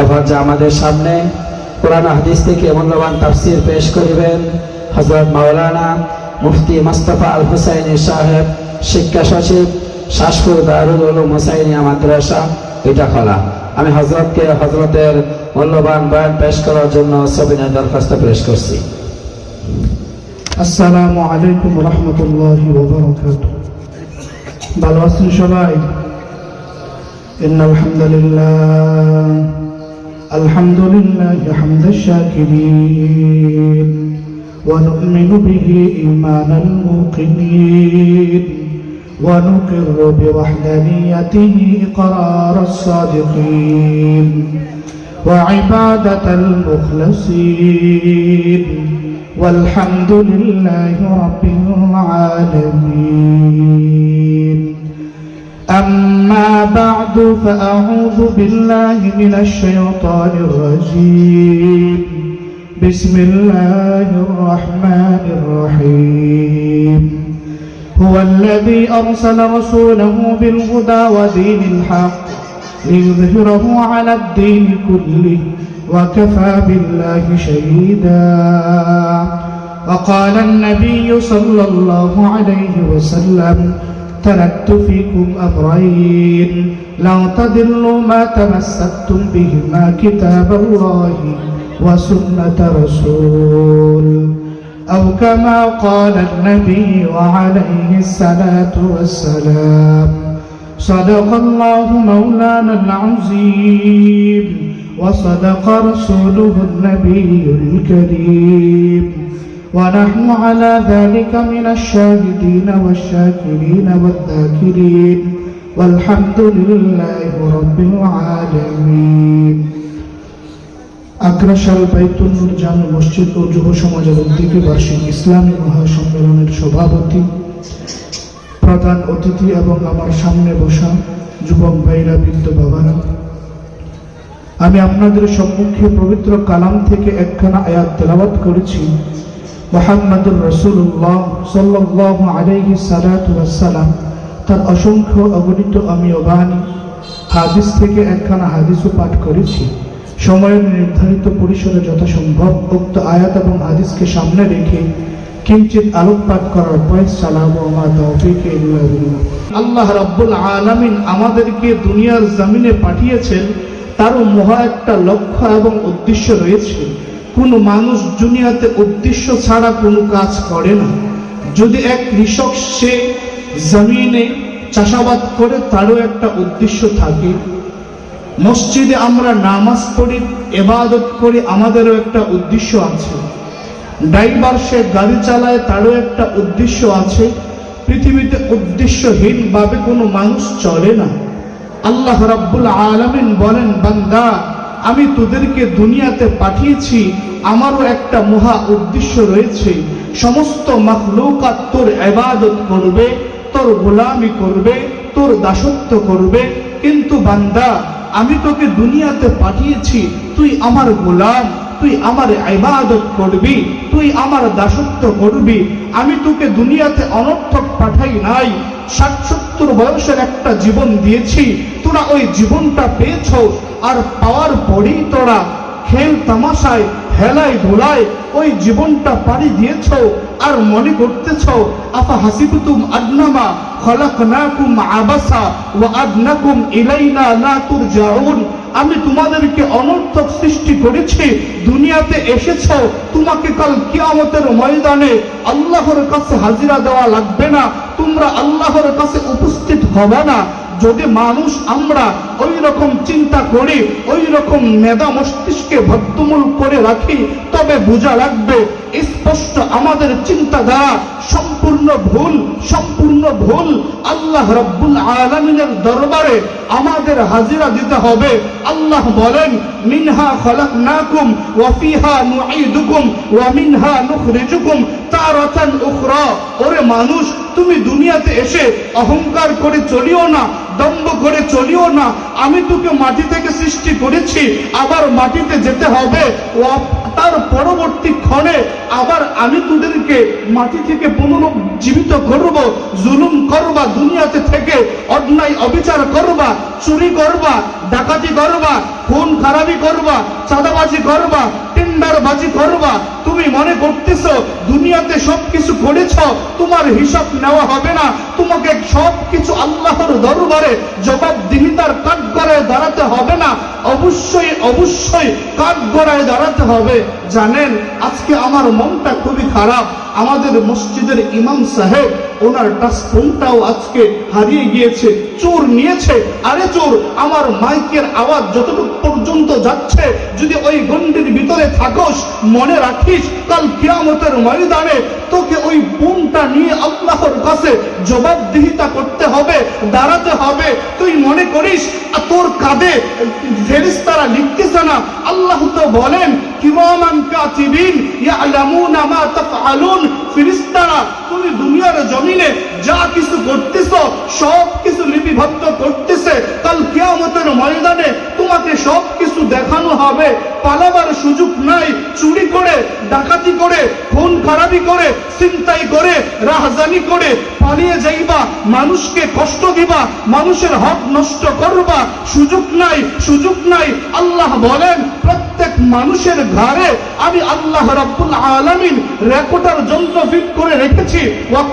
এখন যে আমাদের সামনে কোরআন হাদিস থেকে মূল্যবান তাফসির পেশ করিবেন হজরত মাওলানা মুফতি মোস্তফা আল হুসাইনি সাহেব, শিক্ষা সচিব শাসপুর দারুল উলুম হুসাইনিয়া মাদ্রাসা, এটা খোলা। আমি হজরতকে হজরতের মূল্যবান বয়ান পেশ করার জন্য সবিনয় দরখাস্ত পেশ করছি। আসসালামু আলাইকুম রহমতুল্লাহি ভালো আছেন সবাই? ইন্নাল الحمد لله حمد الشاكرين ونؤمن به إيمان الموقنين ونقر بوحدانيته إقرار الصادقين وعبادة المخلصين والحمد لله رب العالمين. أما بعد فأعوذ بالله من الشيطان الرجيم. بسم الله الرحمن الرحيم. هو الذي أرسل رسوله بالهدى ودين الحق ليظهره على الدين كله وكفى بالله شهيدا. وقال النبي صلى الله عليه وسلم تركت فيكم أمرين. لو تضلوا ما تمسكتم بهما كتاب الله وسنة رسول. أو كما قال النبي عليه الصلاة والسلام. صدق الله مولانا العظيم. وصدق رسوله النبي الكريم. ونحن على ذلك من الشاهدين والشاكرين والذاكرين والحمد لله رب العالمين আগ্রাসাল বাইতুল নূর জামে মসজিদ ও যুব সমাজ এবং দিকে বার্ষিক ইসলামী মহাসম্মেলনের সভাপতি প্রধান অতিথি এবং আমার সামনে বসা যুবক ভাইরা বৃদ্ধ বাবারা আমি আপনাদের সম্মুখে পবিত্র কালাম থেকে একখানা আয়াত তেলাওয়াত করেছি মোহাম্মদুর রসুল্লাহ সাল্লাহ আলাইহি সালাতু ওয়াসসালাম। তার অসংখ্য অগণিত আমি বাণী হাদিস থেকে একখানা হাদিসও পাঠ করেছি। সময়ের নির্ধারিত পরিসরে যথাসম্ভব উক্ত আয়াত এবং হাদিসকে সামনে রেখে কিঞ্চিত আলোকপাত করার বয়স চালাবো আমার তৌফিকে আল্লাহ রাব্বুল আলামিন আমাদেরকে দুনিয়ার জামিনে পাঠিয়েছেন। তারও মহা একটা লক্ষ্য এবং উদ্দেশ্য রয়েছে। কোন মানুষ দুনিয়াতে উদ্দেশ্য ছাড়া কোনো কাজ করে না। যদি এক কৃষক সে জমিনে চাষাবাদ করে, তারও একটা উদ্দেশ্য থাকে। মসজিদে আমরা নামাজ পড়ি এবাদত করি, আমাদেরও একটা উদ্দেশ্য আছে। ড্রাইভার সে গাড়ি চালায়, তারও একটা উদ্দেশ্য আছে। পৃথিবীতে উদ্দেশ্যহীনভাবে কোনো মানুষ চলে না। আল্লাহ রাব্বুল আলামিন বলেন, বান্দা আমি তোদেরকে দুনিয়াতে পাঠিয়েছি, আমারও একটা মহা উদ্দেশ্য রয়েছে। সমস্ত মাখলুকাত তোর এবাদত করবে, তোর গোলামি করবে, তোর দাসত্ব করবে। কিন্তু বান্দা, আমি তোকে দুনিয়াতে পাঠিয়েছি, তুই আমার গোলাম। তুই আমার ইবাদত করবি, তুই আমার দাসত্ব করবি। আমি তোকে দুনিয়াতে অনর্থক পাঠাই নাই। ষাট সত্তর বয়সের একটা জীবন দিয়েছি। তোরা ওই জীবনটা পেয়েছ আর পাওয়ার পরেই তোরা খেল তামাশায়, হেলায় ধোলায় ওই জীবনটা পাড়ি দিয়েছ আর মনে করতেছ, আফা হাসিবতুম আদনামা খলাকনাকুম আবাসা ওয়া আদনাকুম ইলাইনা লা তুরজাউন। আমি তোমাদেরকে অনর্থক সৃষ্টি করেছি। দুনিয়াতে এসেছ, তোমাকে কাল কিয়ামতের ময়দানে আল্লাহর কাছে হাজিরা দেওয়া লাগবে না। তোমরা আল্লাহর কাছে উপস্থিত হবে না। যদি মানুষ আমরা ওই রকম চিন্তা করি ওই রকম মেধা মস্তিষ্কে ভদ্রমূল করে রাখি, তবে বোঝা লাগবে স্পষ্ট আমাদের চিন্তাধারা সম্পূর্ণ ভুল সম্পূর্ণ ভুল। আল্লাহ রব্বুল আলমিনের দরবারে আমাদের হাজিরা দিতে হবে। আল্লাহ বলেন, মিনহা খলাকনাকুম ওয়া ফিহা নুঈদুকুম ওয়া মিনহা নুখরিজুকুম তারাতান উখরা। ওরে মানুষ, তুমি দুনিয়াতে এসে অহংকার করে চলিও না। দম্ভ করে চলিও না। আমি তোকে মাটি থেকে সৃষ্টি করেছি আবার মাটিতে যেতে হবে। তার পরবর্তী ক্ষণে আবার আমি তোদেরকে মাটি থেকে পুনরুজ্জীবিত করব, জুলুম করবা, দুনিয়াতে থেকে অন্যায় অবিচার করবা, চুরি করবা, ডাকাতি করবা, খুন খারাপি করবা, চাঁদাবাজি করবা, টেন্ডারবাজি করবা। তুমি মনে করতেছ, দুনিয়াতে সবকিছু করেছ, তোমার হিসাব নেওয়া হবে না। তোমাকে সবকিছু আল্লাহর দরবারে জবাবদিহিতার কাঠ গড়ায় দাঁড়াতে হবে না। অবশ্যই অবশ্যই কাঠ গড়ায় দাঁড়াতে হবে। জানেন, আজকে আমার মনটা খুবই খারাপ। আমাদের মসজিদের ইমাম সাহেব, ওনার টাচফোনটাও আজকে হারিয়ে গিয়েছে, চোর নিয়েছে। আরে চোর, আমার মাইকের আওয়াজ যতটুকু পর্যন্ত যাচ্ছে, যদি ওই গন্ডির ভিতরে থাকোস, মনে রাখিস, কাল কিয়ামতের ময়দানে তোকে ওই বোনটা নিয়ে আল্লাহর কাছে জবাবদিহিতা করতে হবে, দাঁড়াতে হবে। তুই মনে করিস তোর কাঁধে ফেরিস্তারা লিখতেছে না, আল্লাহ তো বলেন কিরামান কাতিবিন ইয়ালামুনা মা তাফআলুন। ফেরেশতারা, তুমি দুনিয়ার জমিনে যা কিছু করতেছ সব কিছু লিপিবদ্ধ করতেছে, কাল কিয়ামতের ময়দানে তোমাকে সব কিছু দেখানো হবে। পালাবার সুযোগ নাই, চুরি করে, ডাকাতি করে, খুন খারাপি করে চিন্তাই করে, রাহজানি করে, পালিয়ে যাইবা, মানুষকে কষ্ট দিবা, মানুষের হক নষ্ট করবা। সুযোগ নাই সুযোগ নাই। আল্লাহ বলেন, প্রত্যেক মানুষের ঘরে আমি আল্লাহ রাব্বুল আলামিন রেকর্ডার যন্ত্র ফিট করে রেখেছি। ওয়াকুল্লা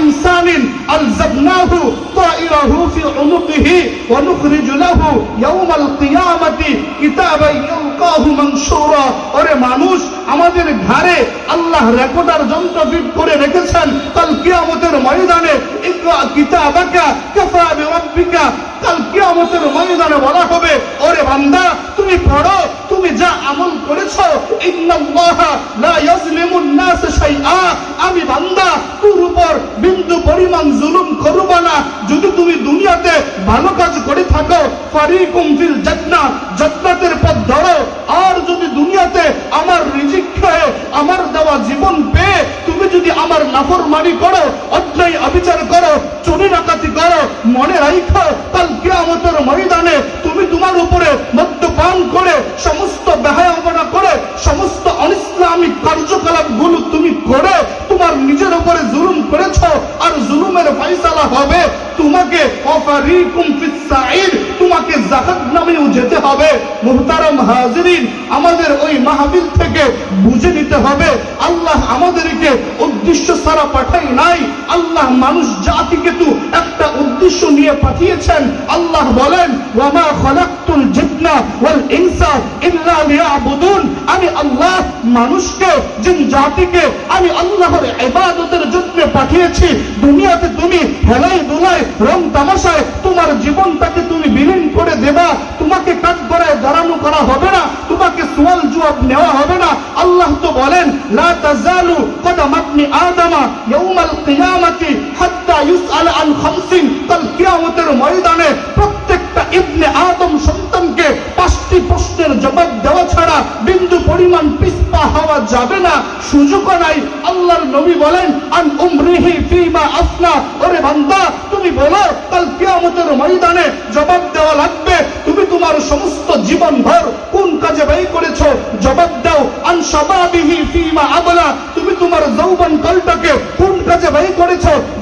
ইনসানিন আলজাবনাহু তাইরাহু ফি উনুকিহি ওয়া নুখরিজু লাহু ইয়াওমাল কিয়ামাতি কিতাবান ইয়ালকাহু মানশুরা ওরে মানুষ, আমাদের ঘরে আল্লাহ রেকর্ডার যন্ত্র ফিট করে রেখেছেন। কাল কিয়ামতের ময়দানে ইকরা কিতাবাকা, কাফা বিরাব্বিকা কাল কিয়ামতের ময়দানে বলা হবে, ওরে বান্দা, তুমি পড়ো, তুমি যা আমল করেছ, ইন্নাল্লাহ লা ইয়াজলিমুন নাস শাইআ, আমি বান্দা, তোর উপর বিন্দু পরিমাণ জুলুম করব না। যদি তুমি দুনিয়াতে ভালো কাজ করে থাকো, ফারিকুম ফিল জান্নাহ, জান্নাতের পথ ধরো। আর যদি দুনিয়াতে আমার রিজিক আমার দেওয়া জীবন পেয়ে, তুমি যদি আমার নাফরমানি করো তোমাকে জাকাত নামেও যেতে হবে। মুহতারাম হাজিরিন, আমাদের ওই মাহবিল থেকে বুঝে নিতে হবে। আল্লাহ আমাদেরকে উদ্দেশ্য ছাড়া পাঠাই নাই। আল্লাহ মানুষ জাতিকে তো একটা উদ্দেশ্য নিয়ে পাঠিয়েছেন। আল্লাহ বলেন, ওয়ামা খলাকতুল জিন্না ওয়াল ইনসা ইল্লা লিয়াবুদুন। আমি আল্লাহ মানুষকে, জিন জাতিকে, আমি আল্লাহর ইবাদতের জন্য পাঠিয়েছি। দুনিয়াতে তুমি হেলাই দুলাই রং তামাশায় তোমার জীবনটাকে তুমি বিলীন করে দেবা। তোমাকে কাজ করায় দাঁড়ানো করা হবে না। তোমাকে সোয়াল জবাব নেওয়া হবে না। আল্লাহ তো বলেন, লা তাজালু আপনি আদামা ইয়াউমাল কিয়ামাতি হাত্তা ইউসআল আন ময়দানে প্রত্যেকটা ইবনে আদম সন্তানকে পাঁচটি প্রশ্নের জবাব দেওয়া ছাড়া বিন্দু পরিমাণ পিছপা হওয়া যাবে না। সুযোগও নাই। আল্লাহর নবী বলেন, আন উমরিহি ফিমা আফনা ওরে বান্দা, তুমি বলো, কাল কিয়ামতের ময়দানে জবাব দেওয়া লাগবে? তুমি তোমার সমস্ত জীবন ভর কোন কাজে ব্যয় করেছ? জবাব দাও, আন শাবাবিহি ফিমা আবলা। তুমি তোমার যৌবন কালটাকে কোন কাজে ব্যয়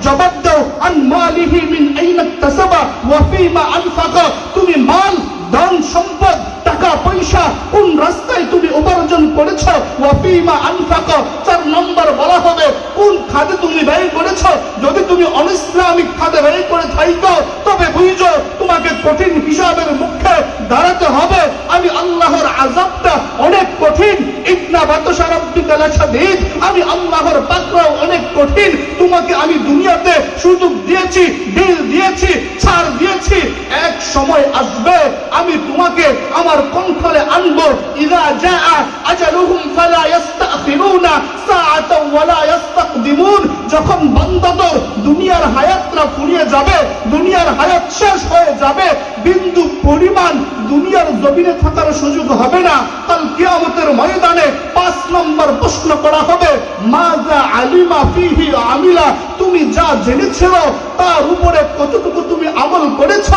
করেছ জবাব দাও আন মালিহি মিন আইনা তাসাবা ওয়া ফিমা আনফাকা। তুমি মাল ধন সম্পদ, টাকা, পয়সা কোন রাস্তায় তুমি উপার্জন করেছ? ওয়াফিমা আনফাকা। চার নম্বর বলা হবে, কোন খাদে তুমি ব্যয় করেছ? যদি তুমি অনিসলামিক খাদে ব্যয় করে থাইকো, তবে বুঝো তোমাকে কঠিন হিসাবের মুখে দাঁড়াতে হবে। আমি আল্লাহর আজাবটা অনেক কঠিন। ইবনা বাতশা আমি আল্লাহর পাকড়াও অনেক কঠিন। তোমাকে আমি দুনিয়াতে সুযোগ দিয়েছি। দিয়েছি, ছাড় দিয়েছি। এক সময় আসবে, আমি তোমাকে আমার কণ্ঠলে আনব। ইদা জাআ আজালুহুম ফালা ইস্তাখিরুনা সাআতাও ওয়ালা ইস্তাকদিমুন যখন বান্দা দুনিয়ার হায়াতটা ফুরিয়ে যাবে, দুনিয়ার হায়াত শেষ হয়ে যাবে, বিন্দু পরিমাণ দুনিয়ার জমিনে থাকার সুযোগ হবে না। কাল কিয়ামতের ময়দানে পাঁচ নম্বর প্রশ্ন করা হবে মাজা আলিমা ফিহি আমিলা? তুমি যা জেনেছিল তার উপরে কতটুকু তুমি আমল করেছ?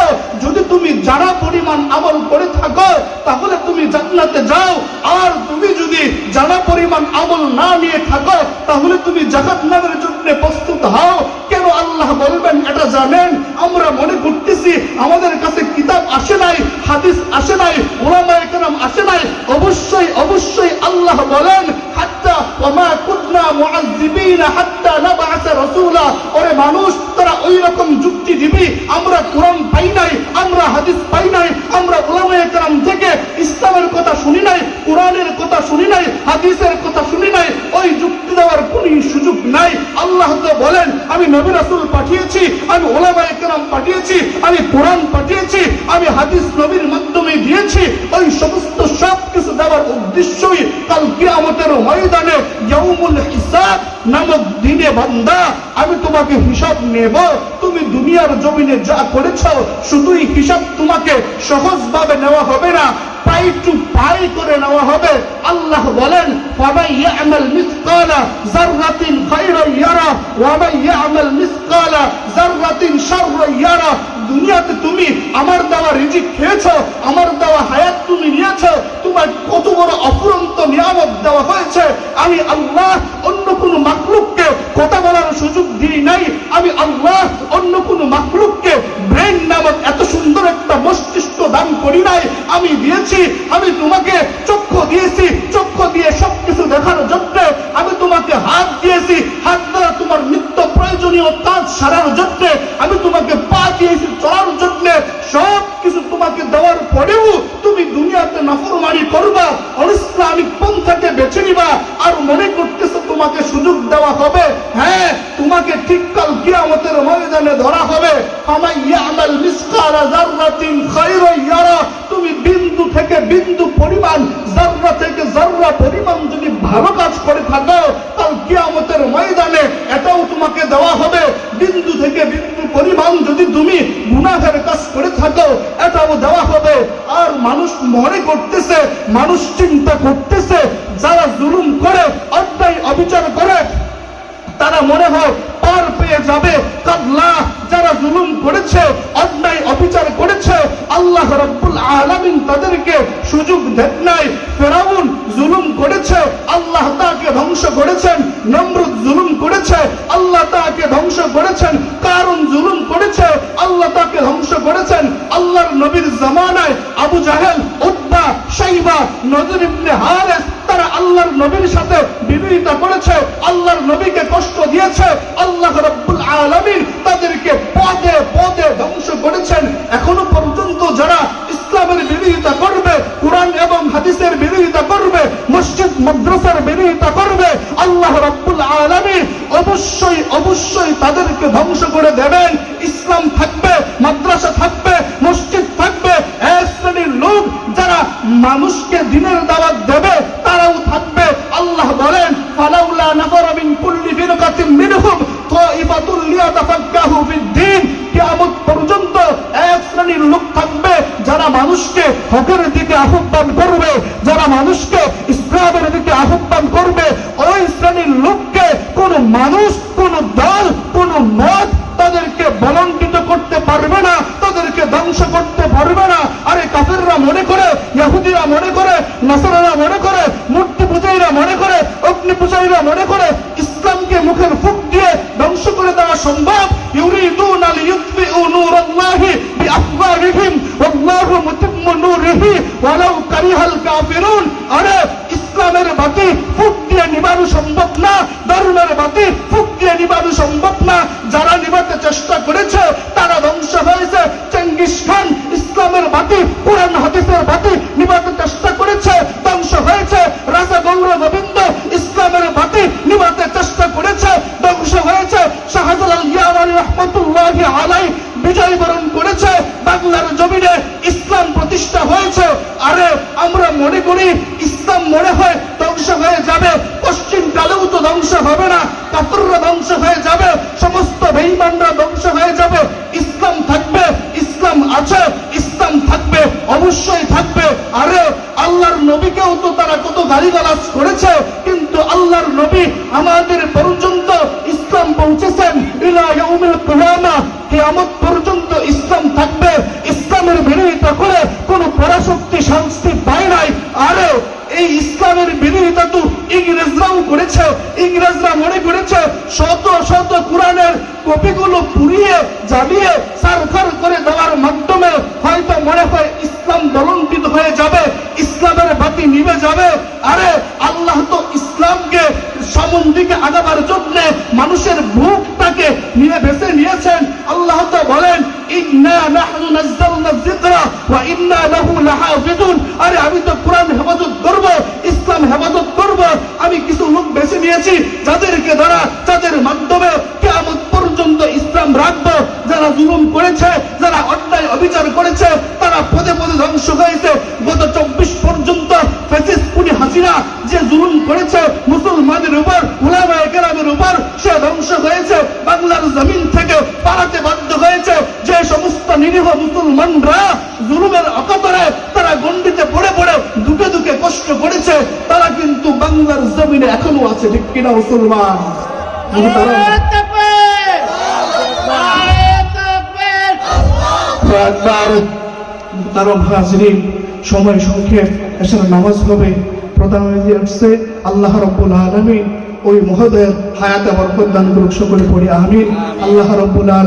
যদি তুমি যারা পরিমাণ আমল করে থাকো, তাহলে তুমি জান্নাতে যাও। আর তুমি যদি জানা পরিমাণ আমল না নিয়ে থাকো, তাহলে তুমি জাহান্নামের জন্য প্রস্তুত হও। কেন আল্লাহ বলবেন, এটা জানেন? আমরা মনে করতেছি, আমাদের কাছে কিতাব আসে নাই, হাদিস আসে নাই ওলামায়ে কেরাম আসে নাই। অবশ্যই অবশ্যই আল্লাহ বলেন, হাত্তা ওমা কুদনা মুআযযিবিনা হাত্তা নাবআসা রাসূলা। ওরে মানুষ, তারা ওই রকম আমরা কোরআন পাই নাই, আমরা হাদিস পাই নাই, আমরা ওলামায়ে থেকে ইসলামের কথা শুনি নাই, কোরআনের কথা শুনি নাই, হাদিসের কথা শুনি নাই, ওই যুক্তি দেওয়ার কোনো সুযোগ নাই। আল্লাহ তো বলেন, আমি নবী রাসূল পাঠিয়েছি, আমি ওলামায়ে কেরাম পাঠিয়েছি, আমি কোরআন পাঠিয়েছি, আমি হাদিস নবীর মাধ্যমে দিয়েছি, ওই সমস্ত সব কিছু দেওয়ার উদ্দেশ্যই কাল কিয়ামতের ময়দানে ইয়াউমুল হিসাব নামক দিনে বান্দা, আমি তোমাকে হিসাব নেব। তুমি দুনিয়ার জমিনে যা করেছ, শুধুই হিসাব তোমাকে সহজভাবে নেওয়া হবে না, পাই টু পাই করে নেওয়া হবে। আল্লাহ বলেন ইয়ামাল মিসকালা যাররাতিন ইয়ারা ইয়ামাল মিসকালা যাররাতিন ইয়ারা। দুনিয়াতে তুমি আমার দেওয়া রিজিক খেয়েছো, আমার দেওয়া হায়াত তুমি নিয়েছো তোমার কত বড় অফুরন্ত নিয়ামত দেওয়া হয়েছে। আমি আল্লাহ অন্য কোন মাকলুককে কথা বলার তোমাকে ঠিক কাল কিয়ামতের ময়দানে ধরা হবে। ফামাই ইয়ামাল মিসকালা যাররাতিন খায়রান ইয়ারা, তুমি বিন্দু থেকে বিন্দু পরিমাণ জাররা থেকে জাররা পরিমাণ যদি ভালো কাজ করে থাকো, কাল কিয়ামতের ময়দানে এটাও তোমাকে দেওয়া হবে। বিন্দু থেকে বিন্দু পরিমাণ যদি তুমি গুনাহের কাজ করে থাকো, এটাও দেওয়া হবে। আর মানুষ মনে করতেছে, মানুষ চিন্তা করতেছে, যারা জুলুম করে, অন্যায় অবিচার করে তারা মনে হয় পর পেয়ে যাবে। কাল্লা, যারা জুলুম করেছে, অন্যায় অবিচার করেছে, আল্লাহ রব্বুল আলামিন তাদেরকে সুযোগ দেন নাই। ফেরাউন জুলুম করেছে, আল্লাহ তাকে ধ্বংস করেছেন। নমরুদ জুলুম করেছে, আল্লাহ তাকে ধ্বংস করেছেন। কারণ জুলুম করেছে, আল্লাহ তাকে ধ্বংস করেছেন। আল্লাহর নবীর জামানায় আবু জাহেল উদ্বা সাইবা নজর ইবনে হারেস, তারা আল্লাহর নবীর সাথে বিরোধিতা করেছে। আল্লাহর নবীকে কষ্ট দিয়েছে। আল্লাহ অবশ্যই তাদেরকে ধ্বংস করে দেবেন। ইসলাম থাকবে, মাদ্রাসা থাকবে, মসজিদ থাকবে এক শ্রেণির লোক যারা মানুষকে দিনের দাওয়াত দেবে, তারাও থাকবে। আল্লাহ বলেন, ফালাউলা মিন মিনহুম লিয়াতাফাক্কাহু কিয়ামত পর্যন্ত এক শ্রেণির লোক থাকবে যারা মানুষকে হকের দিকে আহ্বান করবে, যারা মানুষকে ইসলামের দিকে আহ্বান করবে। ওই শ্রেণির লোককে কোন মানুষ কোন দল কোন মত তাদেরকে বলঙ্কিত করতে পারবে না তাদেরকে ধ্বংস করতে পারবে না। আরে কাফেররা মনে করে ইহুদিরা মনে করে, নাসারারা মনে করে, মূর্তি পূজারীরা মনে করে, অগ্নি পূজারীরা মনে করে, ইসলামকে মুখের ফুক দিয়ে ধ্বংস করে দেওয়া সম্ভব। ইউরিদুন আল নূরাল্লাহি বিআফওয়াহিহিম, ওয়াল্লাহু মুতিম্মু নূরিহি, ওয়ালাউ কারিহাল কাফিরুন। বাংলার জমিনে ইসলাম প্রতিষ্ঠা হয়েছে, আরে আমরা মনে করি ইসলাম মনে হয় ধ্বংস হয়ে যাবে, পশ্চিম কালেও তো ধ্বংস হবে না কাতররা ধ্বংস হয়ে যাবে, সমস্ত বেঈমানরা ধ্বংস হয়ে যাবে, ইসলাম থাকবে, ইসলাম আছে, ইসলাম থাকবে, অবশ্যই থাকবে, আরে আল্লাহর নবীকেও তো তারা কত গালিগালাজ করেছে, কিন্তু আল্লাহর নবী আমাদের পর্যন্ত ইসলাম পৌঁছেছেন, ইলা ইয়াউমিল কপিগুলো পুড়িয়ে, জ্বালিয়ে সারখার করে দেওয়ার মাধ্যমে হয়তো মনে হয় ইসলাম দলঙ্কিত হয়ে যাবে, ইসলামের বাতি নিভে যাবে। আরে, আল্লাহ তো ইসলামকে সামন দিকে আগাবার জন্য মানুষের বুকটাকে নিয়ে বেছে নিয়েছেন। আল্লাহ তো বলেন আরে, আমি তো কোরআন হেফাজত করব, ইসলাম হেফাজত করব। আমি কিছু লোক বেছে নিয়েছি, যাদেরকে দ্বারা, যাদের জুলুম করেছে, যারা অন্যায় অবিচার করেছে, তারা পদে পদে ধ্বংস হয়েছে। গত চব্বিশ পর্যন্ত হাসিনা যে জুলুম করেছে, মুসলমানের উপর, উলামায়ে উপর, সে ধ্বংস হয়েছে। বাংলার জমিন থেকে পালাতে বাধ্য হয়েছে। যে সমস্ত নিরীহ মুসলমানরা জুলুমের অকাতরে তারা গণ্ডিতে পড়ে পড়ে দুকে দুকে কষ্ট করেছে, তারা কিন্তু বাংলার জমিনে এখনও আছে, ঠিক কিনা মুসলমান? তারা তারম হাজরিন সময় সংক্ষেপ এছাড়া নামাজ হবে। প্রধান আসছে। আল্লাহ রব্বুল আলমিন ওই মহোদয়ের হায়াতে বরকত দান করুক সকলে পড়ি। আমিন। আল্লাহ রব্বুল আলমিন